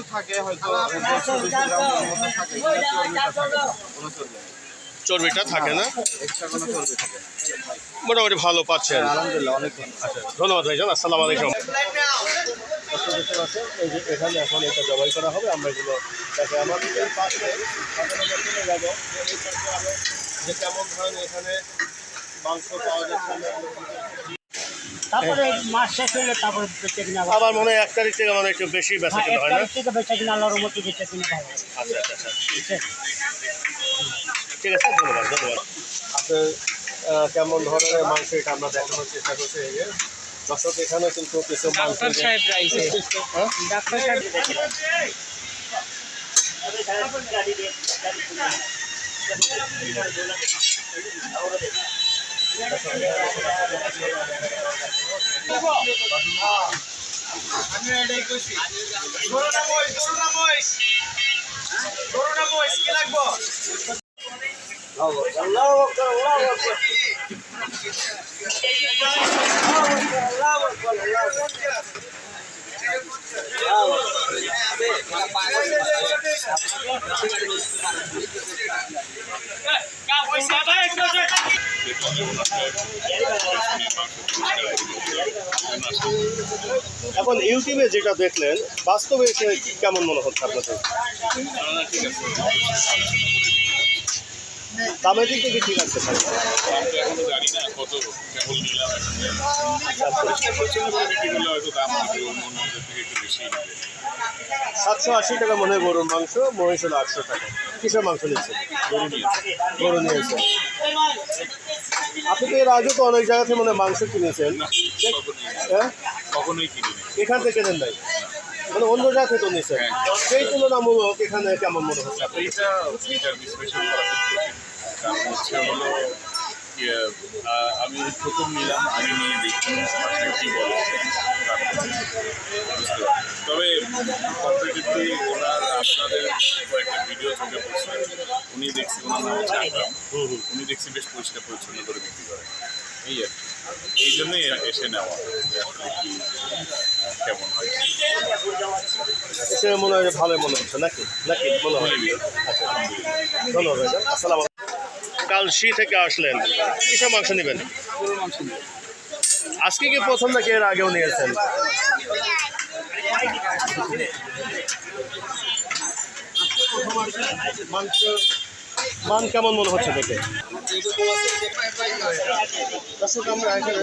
কিছু থাকে হয়তো চর্বিটা থাকে না। মোটামুটি ভালো পাচ্ছেন। আলহামদুলিল্লাহ অনেক ভালো। আচ্ছা ধন্যবাদ ভাইজান আসসালামু আলাইকুম। এখানে এখন এটা জবাই করা হবে আমরা এগুলো দেখে আমাদের পাশে যাব। যে কেমন এখানে মাংস পাওয়া যাচ্ছে তারপরে মাস শেষ হলে তারপরে বেঁচে কিনা আবার মনে হয় এক তারিখ থেকে মানে একটু বেশি বেচা হ্যাঁ, কিনা হয় না? তারিখ থেকে বেঁচে কিনা আল্লাহর মতো বেঁচে কিনা হবে। আচ্ছা আচ্ছা আচ্ছা? ঠিক আছে? ধন্যবাদ ধন্যবাদ। আপনার কেমন ধরনের মাংস এটা আমরা দেখানোর চেষ্টা করছি এই যে? দর্শক এখানে কিন্তু কিছু মাংস ডাক্তার সাহেব রাইছে হ্যাঁ? ডাক্তার সাহেব আমি এটাই কইছি করোনা মহিষ করোনা মহিষ করোনা মহিষ কি এখন ইউটিউবে যেটা দেখলেন, বাস্তবে কেমন মনে হচ্ছে আপনাদের? দামের দিক থেকে ঠিক আছে নেবে সাতশো আশি টাকা মনে হয় গরুর মাংস, মহিষ হলো আটশো টাকা। কিসের মাংস নিচ্ছে গরু নিয়েছে আপনি তো এর আগে তো অনেক জায়গা থেকে মানে মাংস কিনেছেন। হ্যাঁ? কখনোই কিনি এখান থেকে কেনেন নাই? মানে অন্য জায়গা থেকে তো নিয়েছেন। সেই তুলনামূলক এখানে কেমন মনে হচ্ছে আপনার? এইটা বিশ্লেষণ করা কারণ হচ্ছে হলো আমি প্রথম নিলাম আমি নিয়ে দেখি বলে। তবে কম্পিটিভলি ওনার আপনাদের কয়েকটা ভিডিও চোখে পড়ছে উনি দেখছি ওনার নাম হচ্ছে আকরাম উনি দেখছি বেশ পরিষ্কার পরিচ্ছন্ন করে বিক্রি করে। এই আর। এই জন্যই এসে নেওয়া। কেমন হয়? মনে হয় যে ভালোই মনে হচ্ছে নাকি? নাকি মনে হয়? আচ্ছা ধন্যবাদ আসসালাম কাল শি থেকে আসলেন। কিসব মাংস নেবেন? আজকে কি প্রথম নাকি এর আগেও নিয়েছেন? মাংস মান কেমন মনে হচ্ছে দেখে দর্শক আমরা এখানে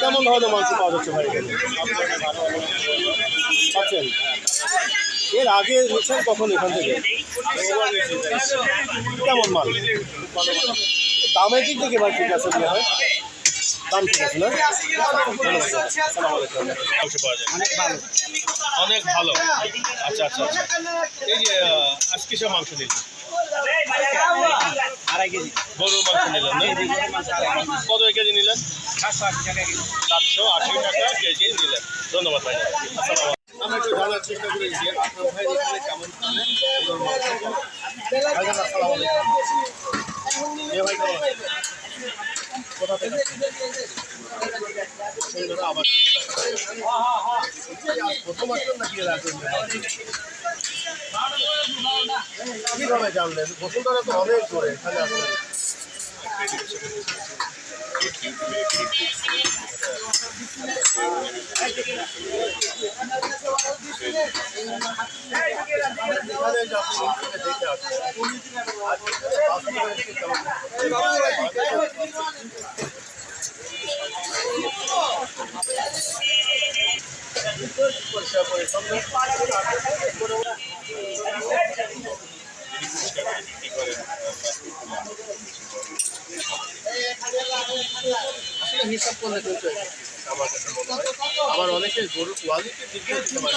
কেমন ধরনের মাংস পাওয়া যাচ্ছে ভাই? পাচ্ছেন এর আগে নিচ্ছেন কখন এখান থেকে? কেমন মাল? দামের দিক থেকে ভাই ঠিক আছে মনে হয়। দাম ঠিক আছে না? পাওয়া যায় অনেক ভালো। আচ্ছা আচ্ছা আচ্ছা। এই যে আহ, আজ কিসের মাংস নিলেন আড়াই কেজি। গরুর মাংস নিলেন কত কেজি নিলেন? সাতশো আশি টাকা কেজি। টাকা কেজি নিলেন। ধন্যবাদ ভাই। আমরা একটু জানার কেমন ভাইজান আসসালামু আলাইকুম। ভাই কোথা জানলেন? বসুন্ধরা তো অনেক করে এখানে আসলেন এখানে যে আপনি ইউটিউবে দেখে আসছেন আজ বাস্তবে এসে কেমন পরিষ্কার পরিচ্ছন্ন আসলে হিসাব করলে কিন্তু আমার কাছে মনে হয় আবার অনেকে গরুর কোয়ালিটি দিকে দিতে পারে।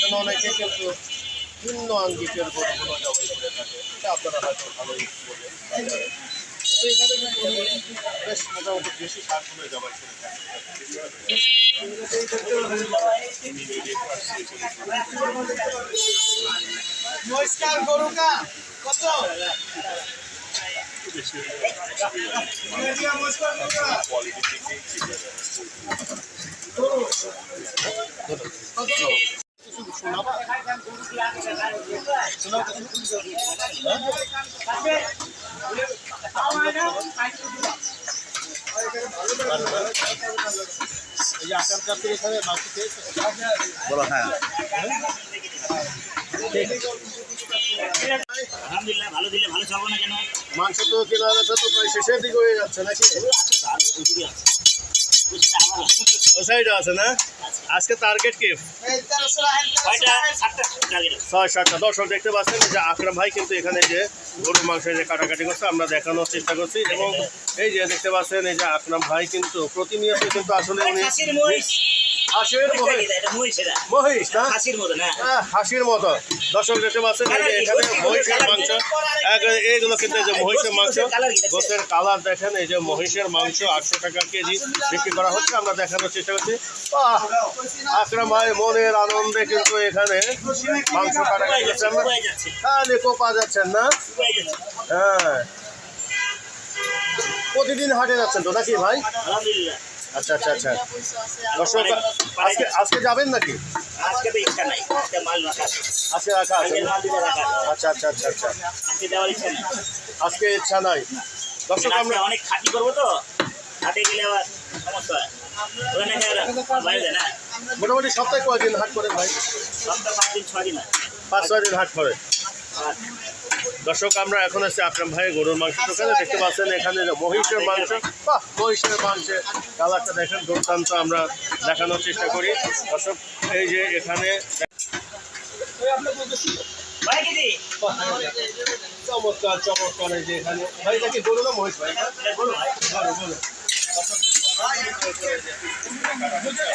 কারণ অনেকে কিন্তু ভিন্ন আঙ্গিকের গরুগুলো জবাই করে থাকে। এটা আপনারা হয়তো ভালোই বলবেন এখানে কিন্তু বেশ মোটামুটি বেশি সারগুলো জবাই করে থাকেন নমস্কার গরুকা কত? বেশি নমস্কার গরুকা কোয়ালিটি থেকে আলহামদুলিল্লাহ ভালো দিলে ভালো চলবো না কেন? মাংস তো কেনা বেচা তো প্রায় শেষের দিকে হয়ে যাচ্ছে নাকি? ও সাইডে আছে। না? আজকে টার্গেট কি? ছয় সাতটা। দর্শক দেখতে পাচ্ছেন যে আকরাম ভাই কিন্তু এখানে যে গরুর মাংস যে কাটাকাটি করছে আমরা দেখানোর চেষ্টা করছি। এবং এই যে দেখতে পাচ্ছেন এই যে আকরাম ভাই কিন্তু প্রতিনিয়ত কিন্তু আসলে উনি হাসির মহিষ না। মতো না। হাসির মতো। দর্শক দেখতে পাচ্ছেন এখানে মহিষের মাংস। এইগুলো কিন্তু এই যে মহিষের মাংস। গোসের কালার দেখেন এই যে মহিষের মাংস আটশো টাকা কেজি বিক্রি করা হচ্ছে। আমরা দেখানোর চেষ্টা করছি। আকরাম ভাই মনের আনন্দে কিন্তু এখানে মাংস আমরা শুকায় কোপা যাচ্ছেন না? হ্যাঁ। প্রতিদিন হাটে যাচ্ছেন তো নাকি ভাই? আলহামদুলিল্লাহ। আচ্ছা আচ্ছা আচ্ছা। দর্শক আজকে আজকে যাবেন নাকি? আজকে তো ইচ্ছা নাই আজকে মাল রাখা আছে। আজকে রাখা আছে? মাল দিলে রাখা আচ্ছা আচ্ছা আচ্ছা আচ্ছা। আজকে দেওয়ার ইচ্ছা নেই। আজকে ইচ্ছা নাই। দর্শক আমরা অনেক খাটি করব তো। হাটে গেলে আবার সমস্যা হয়। মোটামুটি সপ্তাহে কয়দিন হাট করেন ভাই? সপ্তাহ পাঁচ দিন ছয় দিন পাঁচ ছয় দিন হাট করে। দর্শক আমরা এখন আছি আকরাম ভাই গরুর মাংস দোকানে। দেখতে পাচ্ছেন এখানে যে মহিষের মাংস। বাহ মহিষের মাংসের কালারটা দেখেন দুর্দান্ত আমরা দেখানোর চেষ্টা করি। দর্শক এই যে এখানে চমৎকার চমৎকার এই যে এখানে। ভাই দেখি গরু না মহিষ ভাই? বলো ভাই। গরু গরু।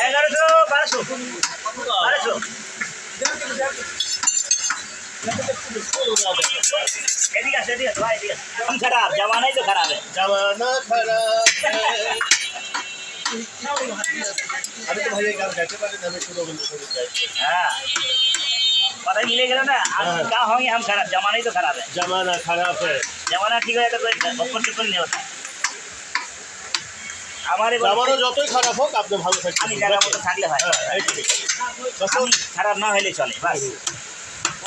এগারোশো বারোশো। বারোশো। এদিকে আছে এদিকে আছে ভাই এদিকে আছে। কম খারাপ জামানাই তো খারাপ है জামানা খারাপ হ্যায়। আমি তো ভাই এই গান গাইতে পারি না আমি শুধু বন্ধু শুধু গাই हाँ पता मिले गया ना हम हाँ। क्या होंगे हम खराब जमाना ही तो खराब है জামানা খারাপ হ্যায়। जमाना ठीक है तो कोई ऊपर टिप्पण नहीं होता हमारे জামানা যতই খারাপ হোক আপনি ভালো থাকবেন আমি জায়গা মতো থাকলে হয় হ্যাঁ, এই ঠিক। দর্শক, আমি খারাপ না হলে চলে বাস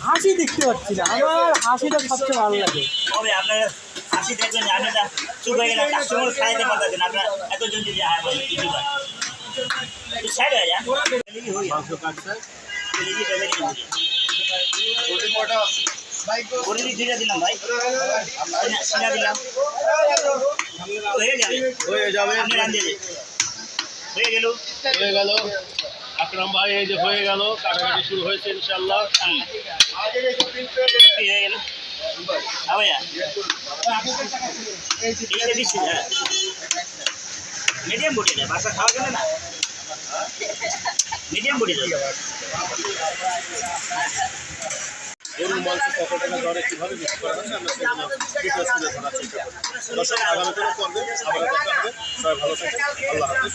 হাসি দেখতে পাচ্ছি না। আমার হাসিটা সবচেয়ে ভালো লাগে। তবে আপনারা হাসি দেখবেন যে আপনারা চুপ হয়ে গেলে কাস্টমার খাইতে পারতেছেন আপনারা এতজন যদি হ্যাঁ বলেন কিছু হয়? একটু সাইড হয়ে যান। মাংস কাটছে পরিধি দুইটা দিলাম। ভাই। সিনা দিলাম। হয়ে যাবে। হয়ে যাবে। আপনি রান দিয়ে দিন। হয়ে গেল। হয়ে গেল। আকরাম ভাই এই যে হয়ে গেল কাটাকাটি শুরু হয়েছে ইনশাল্লাহ মিডিয়াম বাসা জন্য না? মিডিয়াম বডি দেয় গরুর মাংস কত টাকা দরে কীভাবে বিক্রি করা হচ্ছে? আমরা সেগুলো ডিটেলস তুলে ধরার চেষ্টা করি দর্শক আগামী কোনো পর্বে আবার দেখা হবে। সবাই ভালো থাকবেন। আল্লাহ হাফিজ।